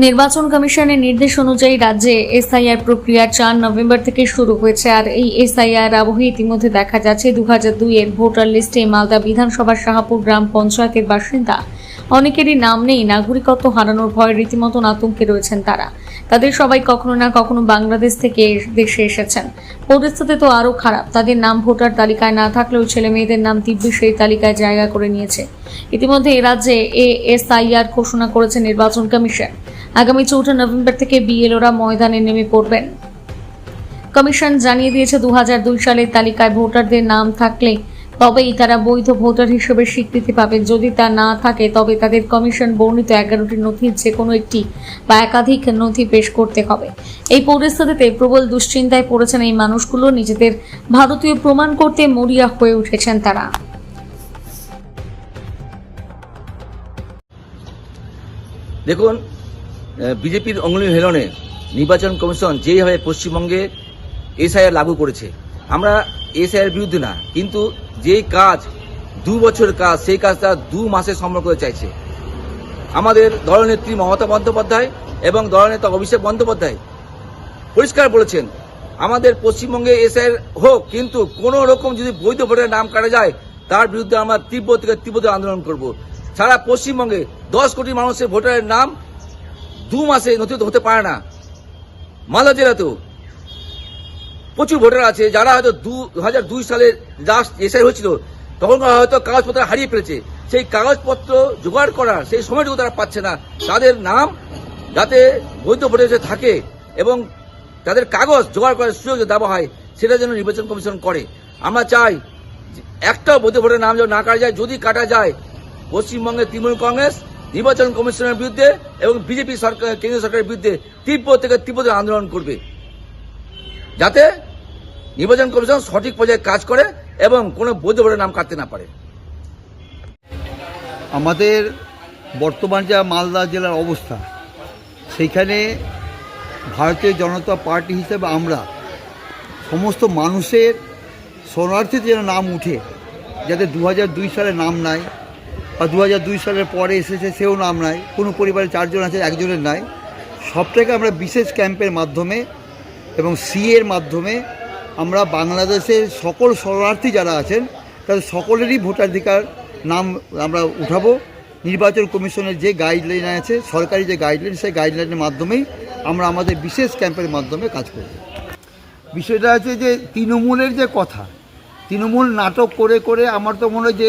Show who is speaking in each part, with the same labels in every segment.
Speaker 1: নির্বাচন কমিশনের নির্দেশ অনুযায়ী রাজ্যে এসআইআর প্রক্রিয়া চার নভেম্বর থেকে শুরু হয়েছে, আর এই এসআইআর আবহে ইতিমধ্যে দেখা যাচ্ছে দু হাজার দুইয়ের ভোটার লিস্টে মালদা বিধানসভার শাহাপুর গ্রাম পঞ্চায়েতের বাসিন্দা। অনেকেরই নাম নেই, নাগরিকত্ব হারানোর ভয়ে রীতিমতন আতঙ্কে রয়েছেন তারা। তাদের সবাই কখনো না কখনো বাংলাদেশ থেকে দেশে এসেছেন। পরিস্থিতি তো আরও খারাপ, তাদের নাম ভোটার তালিকায় না থাকলেও ছেলে মেয়েদের নাম দিব্যি সেই তালিকায় জায়গা করে নিয়েছে। ইতিমধ্যে এ রাজ্যে এএসআইআর ঘোষণা করেছে নির্বাচন কমিশন। আগামী চৌঠা নভেম্বর থেকে বিএলওরা ময়দানে নেমে পড়বেন। কমিশন জানিয়ে দিয়েছে দু সালের তালিকায় ভোটারদের নাম থাকলে তবেই তারা বৈধ ভোটার হিসেবে স্বীকৃতি পাবে। যদি তা না থাকে, তবে তাদের কমিশন বর্ণিত এগারোটি নথির যে কোনো একটি বা একাধিক নথি পেশ করতে হবে। এই পরিস্থিতিতে প্রবল দুশ্চিন্তায় পড়েছেন এই মানুষগুলো। নিজেদের ভারতীয় প্রমাণ করতে মরিয়া হয়ে উঠেছেন তারা।
Speaker 2: দেখুন বিজেপির অঙ্গুলি হেলনে নির্বাচন কমিশন যেভাবে পশ্চিমবঙ্গে এসআইআর লাগু করেছে, আমরা এসআইআর বিরুদ্ধে না, কিন্তু যে কাজ, দু বছরের কাজ, সেই কাজটা দু মাসে সম্পন্ন করে চাইছে। আমাদের দলনেত্রী মমতা বন্দ্যোপাধ্যায় এবং দলনেতা অভিষেক বন্দ্যোপাধ্যায় পরিষ্কার বলেছেন, আমাদের পশ্চিমবঙ্গে এসআইআর হোক, কিন্তু কোন রকম যদি বৈধ ভোটের নাম কাটা যায়, তার বিরুদ্ধে আমরা তীব্র থেকে তীব্র আন্দোলন করব। সারা পশ্চিমবঙ্গে দশ কোটি মানুষের ভোটারের নাম দু মাসে নথিভুক্ত হতে পারে না। মালদা জেলাতেও প্রচুর ভোটার আছে, যারা হয়তো দু হাজার দুই সালে লাস্ট এসআই হয়েছিল তখন হয়তো কাগজপত্র হারিয়ে ফেলেছে। সেই কাগজপত্র জোগাড় করার সেই সময়টুকু তারা পাচ্ছে না। তাদের নাম যাতে বৈধ ভোটার হিসেবে থাকে এবং তাদের কাগজ জোগাড় করার সুযোগ দেওয়া হয় সেটা যেন নির্বাচন কমিশন করে। আমরা চাই যে একটাও বৈধ ভোটের নাম যেন না কাটা যায়। যদি কাটা যায়, পশ্চিমবঙ্গের তৃণমূল কংগ্রেস নির্বাচন কমিশনের বিরুদ্ধে এবং বিজেপি সরকার, কেন্দ্রীয় সরকারের বিরুদ্ধে তীব্র থেকে তীব্র আন্দোলন করবে। যাতে নির্বাচন কমিশন সঠিক পর্যায়ে কাজ করে এবং কোনো বৈধ ভোটের নাম কাটতে না পারে।
Speaker 3: আমাদের বর্তমান যা মালদা জেলার অবস্থা, সেইখানে ভারতীয় জনতা পার্টি হিসেবে আমরা সমস্ত মানুষের শরণার্থীতে যেন নাম উঠে, যাতে দু সালে নাম নাই বা দু সালের পরে এসেছে, সেও নাম নাই। কোনো পরিবারে চারজন আছে, একজনের নাই। সবটাকে আমরা বিশেষ ক্যাম্পের মাধ্যমে এবং সি এর মাধ্যমে আমরা বাংলাদেশের সকল শরণার্থী যারা আছেন, তাদের সকলেরই ভোটাধিকার নাম আমরা উঠাবো। নির্বাচন কমিশনের যে গাইডলাইন আছে, সরকারি যে গাইডলাইন, সেই গাইডলাইনের মাধ্যমেই আমরা আমাদের বিশেষ ক্যাম্পের মাধ্যমে কাজ করব। বিষয়টা আছে যে তৃণমূলের যে কথা তৃণমূল নাটক করে করে আমার তো মনে হয় যে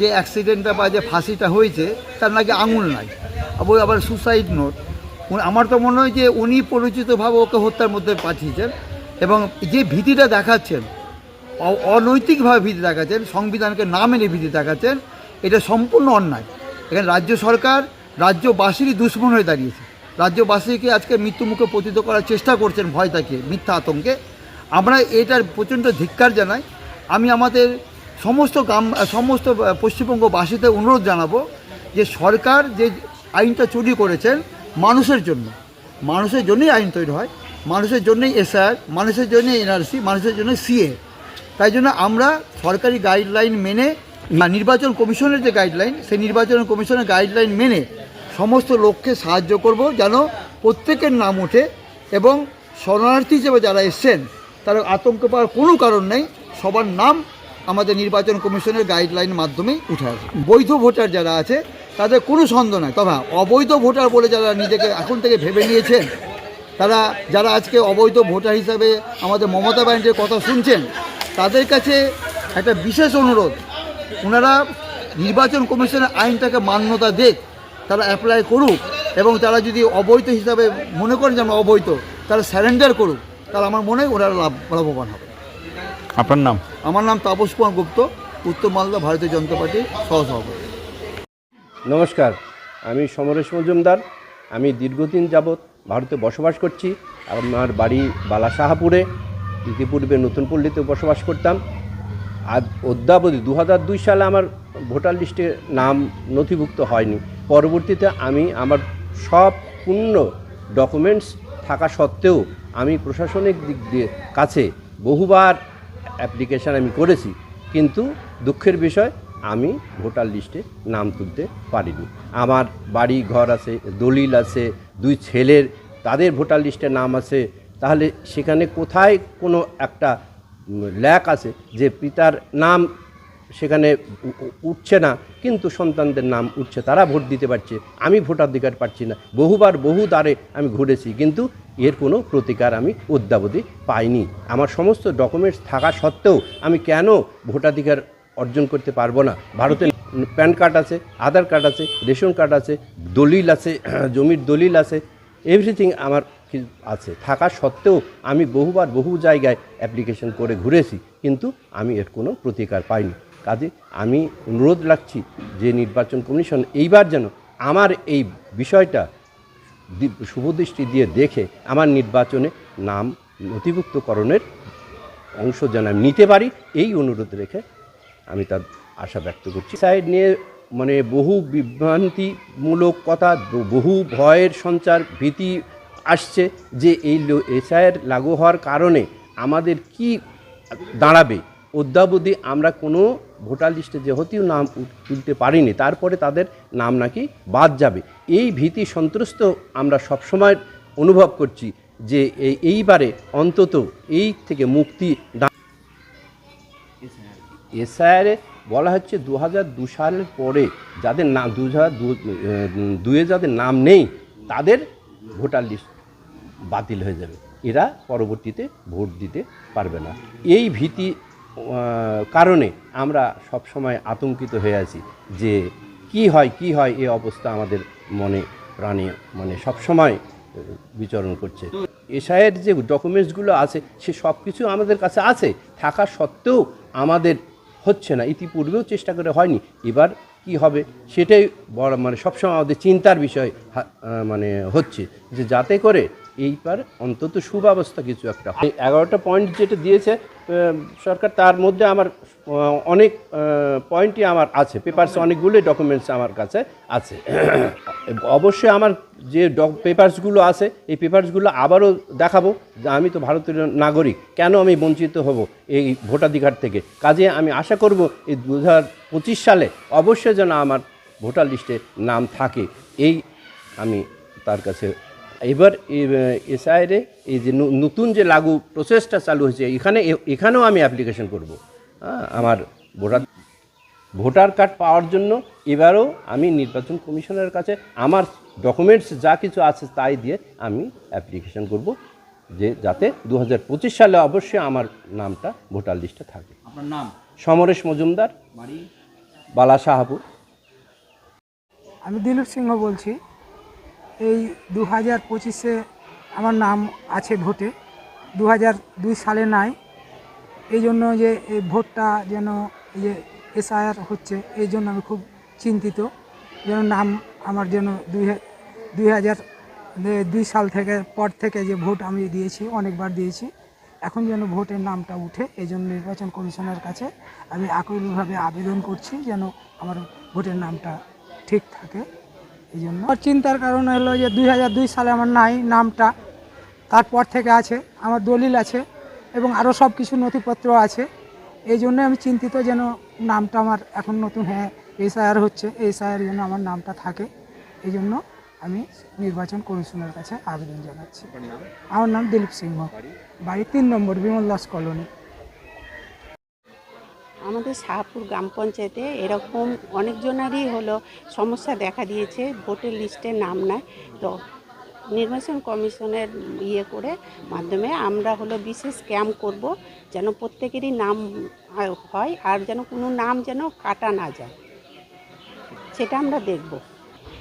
Speaker 3: যে অ্যাক্সিডেন্টটা বা যে ফাঁসিটা হয়েছে, তার নাকি আঙুল নাই। আবার আবার সুসাইড নোট আমার তো মনে হয় যে উনি পরিচিতভাবে ওকে হত্যার মধ্যে পাঠিয়েছেন এবং যে ভীতিটা দেখাচ্ছেন অনৈতিকভাবে ভীতি দেখাচ্ছেন, সংবিধানকে না মেনে ভীতি দেখাচ্ছেন, এটা সম্পূর্ণ অন্যায়। এখানে রাজ্য সরকার রাজ্যবাসীরই দুশ্মন হয়ে দাঁড়িয়েছে। রাজ্যবাসীকে আজকে মৃত্যুমুখে পতিত করার চেষ্টা করছেন ভয় তাকে মিথ্যা আতঙ্কে। আমরা এটার প্রচণ্ড ধিক্কার জানাই। আমি আমাদের সমস্ত গ্রাম সমস্ত পশ্চিমবঙ্গবাসীদের অনুরোধ জানাব যে সরকার যে আইনটা চুরি করেছেন মানুষের জন্য, মানুষের জন্যই আইন তৈরি হয়, মানুষের জন্যই এসআর মানুষের জন্যই এনআরসি মানুষের জন্য সিএ তাই জন্য আমরা সরকারি গাইডলাইন মেনে নির্বাচন কমিশনের যে গাইডলাইন, সেই নির্বাচন কমিশনের গাইডলাইন মেনে সমস্ত লোককে সাহায্য করব যেন প্রত্যেকের নাম ওঠে এবং শরণার্থী হিসেবে যারা এসছেন, তারা আতঙ্ক পাওয়ার কোনো কারণ নেই। সবার নাম আমাদের নির্বাচন কমিশনের গাইডলাইন মাধ্যমেই উঠে আসে। বৈধ ভোটার যারা আছে তাদের কোনো সন্দেহ নাই। তবে হ্যাঁ, অবৈধ ভোটার বলে যারা নিজেকে এখন থেকে ভেবে নিয়েছেন তারা যারা আজকে অবৈধ ভোটার হিসাবে আমাদের মমতা ব্যানার্জির কথা শুনছেন তাদের কাছে একটা বিশেষ অনুরোধ। ওনারা নির্বাচন কমিশনের আইনটাকে মান্যতা দেখ তারা অ্যাপ্লাই করুক এবং তারা যদি অবৈধ হিসাবে মনে করেন যে আমরা অবৈধ তারা স্যারেন্ডার করুক তাহলে আমার মনে হয় ওনারা লাভ লাভবান হবে।
Speaker 4: আপনার নাম?
Speaker 3: আমার নাম তাপস কুমার গুপ্ত উত্তর মালদা ভারতীয় জনতা পার্টির সহসভাপতি।
Speaker 5: নমস্কার আমি সমরেশ মজুমদার আমি দীর্ঘদিন যাবৎ ভারতে বসবাস করছি। আমার বাড়ি বালাসাহাপুরে ইতিপূর্বে নতুন পল্লীতে বসবাস করতাম। আর অদ্যাবধি দু দুই সালে আমার ভোটার লিস্টে নাম নথিভুক্ত হয়নি। পরবর্তীতে আমি আমার সব পূর্ণ ডকুমেন্টস থাকা সত্ত্বেও আমি প্রশাসনিক দিক দিয়ে কাছে বহুবার অ্যাপ্লিকেশান আমি করেছি, কিন্তু দুঃখের বিষয়, আমি ভোটার লিস্টে নাম তুলতে পারিনি। আমার বাড়ি, ঘর আছে, দলিল আছে, দুই ছেলের, তাদের ভোটার লিস্টে নাম আছে, তাহলে সেখানে কোথায় কোনো একটা ল্যাক আছে যে পিতার নাম সেখানে উঠছে না, কিন্তু সন্তানদের নাম উঠছে, তারা ভোট দিতে পারছে। আমি ভোটাধিকার পাচ্ছি না। বহুবার বহু দ্বারে আমি ঘুরেছি, কিন্তু এর কোনো প্রতিকার আমি অদ্যাবধি পাইনি। আমার সমস্ত ডকুমেন্টস থাকা সত্ত্বেও আমি কেন ভোটাধিকার অর্জন করতে পারব না? ভারতের প্যান কার্ড আছে, আধার কার্ড আছে, রেশন কার্ড আছে, দলিল আছে, জমির দলিল আছে এভরিথিং আমার আছে। থাকা সত্ত্বেও আমি বহুবার বহু জায়গায় অ্যাপ্লিকেশন করে ঘুরেছি, কিন্তু আমি এর কোনো প্রতিকার পাইনি। কাজে আমি অনুরোধ রাখছি যে নির্বাচন কমিশন এইবার যেন আমার এই বিষয়টা শুভদৃষ্টি দিয়ে দেখে আমার নির্বাচনে নাম নথিভুক্তকরণের অংশ যেন আমি নিতে পারি, এই অনুরোধ রেখে আমি তার আশা ব্যক্ত করছি। সাইড নিয়ে মানে বহু বিভ্রান্তিমূলক কথা, বহু ভয়ের সঞ্চার ভীতি আসছে যে এই এসআইয়ের লাগু হওয়ার কারণে আমাদের কি দাঁড়াবে? অদ্যাবধি আমরা কোনো ভোটার লিস্টে যেহেতু নাম তুলতে পারিনি, তারপরে তাদের নাম নাকি বাদ যাবে। এই ভীতি সন্ত্রস্ত আমরা সবসময় অনুভব করছি যে এই- এইবারে অন্তত এই থেকে মুক্তি এসআইআরে বলা হচ্ছে দু হাজার দু সালের পরে যাদের নাম দু হাজার দুয়ে যাদের নাম নেই, তাদের ভোটার লিস্ট বাতিল হয়ে যাবে। এরা পরবর্তীতে ভোট দিতে পারবে না। এই ভীতি কারণে আমরা সব সময় আতঙ্কিত হয়ে আছি যে কি হয় কি হয় এই অবস্থা আমাদের মনে, প্রাণে মানে সব সময় বিচরণ করছে। এসআইয়ের যে ডকুমেন্টসগুলো আছে, সে সব কিছু আমাদের কাছে আছে। থাকা সত্ত্বেও আমাদের হচ্ছে না। ইতিপূর্বেও চেষ্টা করে হয়নি। এবার কি হবে সেটাই বড় মানে সবসময় আমাদের চিন্তার বিষয় মানে হচ্ছে যে যাতে করে এইবার অন্তত সুব্যবস্থা কিছু একটা এই এগারোটা পয়েন্ট যেটা দিয়েছে সরকার, তার মধ্যে আমার অনেক পয়েন্টই আমার আছে। পেপারস অনেকগুলো ডকুমেন্টস আমার কাছে আছে। অবশ্যই আমার যে পেপারসগুলো আছে, এই পেপারসগুলো আবারও দেখাবো যে আমি তো ভারতের নাগরিক। কেন আমি বঞ্চিত হব এই ভোটাধিকার থেকে? কাজে আমি আশা করব এই দু সালে অবশ্যই যেন আমার ভোটার লিস্টে নাম থাকে। এই আমি তার কাছে এবার এসআইরে এই যে নতুন যে লাগু প্রসেসটা চালু হয়েছে এখানে এ- এখানেও আমি অ্যাপ্লিকেশন করব। হ্যাঁ আমার ভোটার ভোটার কার্ড পাওয়ার জন্য এবারও আমি নির্বাচন কমিশনের কাছে আমার ডকুমেন্টস যা কিছু আছে তাই দিয়ে আমি অ্যাপ্লিকেশন করব যে যাতে দু হাজার পঁচিশ সালে অবশ্যই আমার নামটা ভোটার লিস্টে থাকে।
Speaker 2: আপনার নাম?
Speaker 5: সমরেশ মজুমদার। বালা শাহাপুর।
Speaker 4: আমি দিলীপ সিংহ বলছি। এই দু হাজার পঁচিশে আমার নাম আছে ভোটে। দু হাজার দুই সালে নাই। এই জন্য যে এই ভোটটা যেন যে এসআইআর হচ্ছে, এই জন্য আমি খুব চিন্তিত যেন নাম আমার যেন দুই দুই হাজার দুই সাল থেকে পর থেকে যে ভোট আমি দিয়েছি, অনেকবার দিয়েছি, এখন যেন ভোটের নামটা উঠে, এই জন্য নির্বাচন কমিশনের কাছে আমি আকুলভাবে আবেদন করছি যেন আমার ভোটের নামটা ঠিক থাকে। এই জন্য আমার চিন্তার কারণ হলো যে দুই হাজার দুই সালে আমার নাই নামটা তারপর থেকে আছে আমার দলিল আছে এবং আরও সব কিছু নথিপত্র আছে। এই জন্য আমি চিন্তিত যেন নামটা আমার এখন নতুন হ্যাঁ এসআইআর হচ্ছে এসআইআর যেন আমার নামটা থাকে। এই জন্য আমি নির্বাচন কমিশনের কাছে আবেদন জানাচ্ছি। আমার নাম দিলীপ সিংহ। বাড়ি তিন নম্বর বিমল দাস কলোনি।
Speaker 6: আমাদের শাহপুর গ্রাম পঞ্চায়েতে এরকম অনেকজনারই হলো সমস্যা দেখা দিয়েছে, ভোটের লিস্টে নাম নাই। তো নির্বাচন কমিশনের ইয়ে করে মাধ্যমে আমরা হলো বিশেষ ক্যাম্প করব যেন প্রত্যেকেরই নাম হয়- আর যেন কোনো নাম যেন কাটা না যায়। সেটা আমরা দেখব।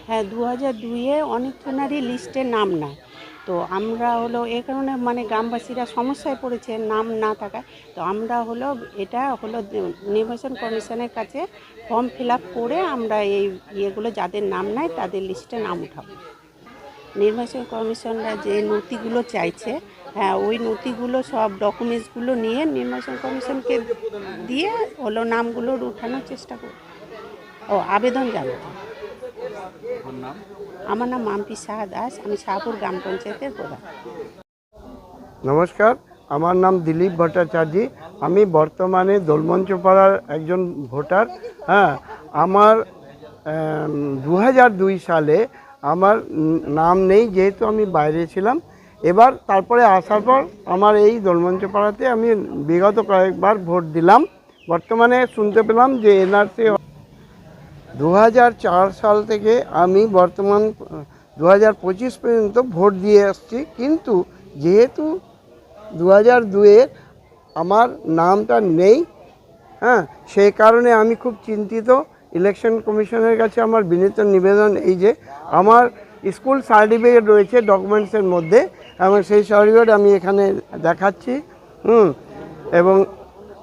Speaker 6: হ্যাঁ দু হাজার দুইয়ে অনেকজনেরই লিস্টে নাম নাই। তো আমরা হলো এ কারণে মানে গ্রামবাসীরা সমস্যায় পড়েছে নাম না থাকায়। তো আমরা হলো এটা হলো নির্বাচন কমিশনের কাছে ফর্ম ফিল করে আমরা এই ইয়েগুলো যাদের নাম নাই তাদের লিস্টে নাম উঠাবো। নির্বাচন কমিশনরা যে নথিগুলো চাইছে হ্যাঁ ওই নথিগুলো সব ডকুমেন্টসগুলো নিয়ে নির্বাচন কমিশনকে দিয়ে হলো নামগুলো উঠানোর চেষ্টা করব ও আবেদন জানাব। আমার নাম মাম্পি শাহ দাস, আমি শাহপুর গ্রাম পঞ্চায়েতের প্রধান।
Speaker 7: নমস্কার, আমার নাম দিলীপ ভট্টাচার্য, আমি বর্তমানে দোলমঞ্চপাড়ার একজন ভোটার। হ্যাঁ আমার দু দুই সালে আমার নাম নেই, যেহেতু আমি বাইরে ছিলাম। এবার তারপরে আসার পর আমার এই দোলমঞ্চ পাড়াতে আমি বিগত কয়েকবার ভোট দিলাম। বর্তমানে শুনতে পেলাম যে এনআরসি দু হাজার চার সাল থেকে আমি বর্তমান দু পর্যন্ত ভোট দিয়ে আসছি কিন্তু যেহেতু দু হাজার আমার নামটা নেই হ্যাঁ সেই কারণে আমি খুব চিন্তিত। ইলেকশন কমিশনের কাছে আমার বিনীত নিবেদন এই যে, আমার স্কুল সার্টিফিকেট রয়েছে ডকুমেন্টসের মধ্যে, এবং সেই সার্টিফিকেট আমি এখানে দেখাচ্ছি, হুম, এবং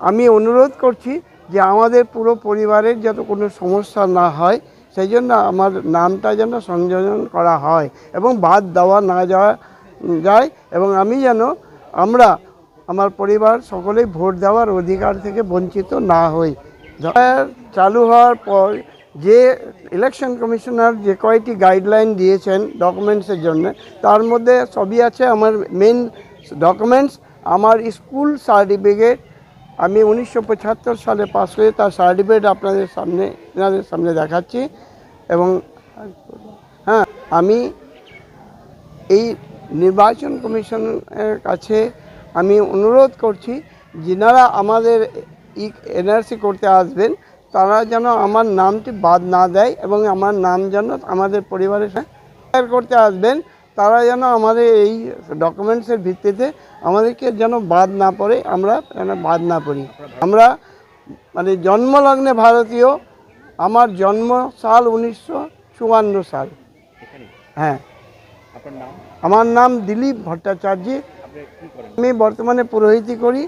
Speaker 7: আমি অনুরোধ করছি যে আমাদের পুরো পরিবারের যাতে কোনো সমস্যা না হয়, সেই জন্য আমার নামটা যেন সংযোজন করা হয় এবং বাদ দেওয়া না যাওয়া, যায় এবং আমি যেন আমরা, আমার পরিবার সকলেই ভোট দেওয়ার অধিকার থেকে বঞ্চিত না হই। চালু হওয়ার পর যে ইলেকশন কমিশনার যে কয়টি গাইডলাইন দিয়েছেন ডকুমেন্টসের জন্য, তার মধ্যে সবই আছে আমার মেন ডকুমেন্টস আমার স্কুল সার্টিফিকেট আমি উনিশশো পঁচাত্তর সালে পাস করে তার সার্টিফিকেট আপনাদের সামনে, এনাদের সামনে দেখাচ্ছি এবং হ্যাঁ আমি এই নির্বাচন কমিশনের কাছে আমি অনুরোধ করছি, যিনারা আমাদের এনআরসি করতে আসবেন, তারা যেন আমার নামটি বাদ না দেয় এবং আমার নাম যেন আমাদের পরিবারের সাথে করতে আসবেন, তারা যেন আমাদের এই ডকুমেন্টসের ভিত্তিতে আমাদেরকে যেন বাদ না পড়ে আমরা যেন বাদ না পড়ি। আমরা মানে জন্মলগ্নে ভারতীয় আমার জন্ম সাল উনিশশো চুয়ান্ন সাল। হ্যাঁ। আমার নাম দিলীপ ভট্টাচার্য। আমি বর্তমানে পুরোহিতি করি।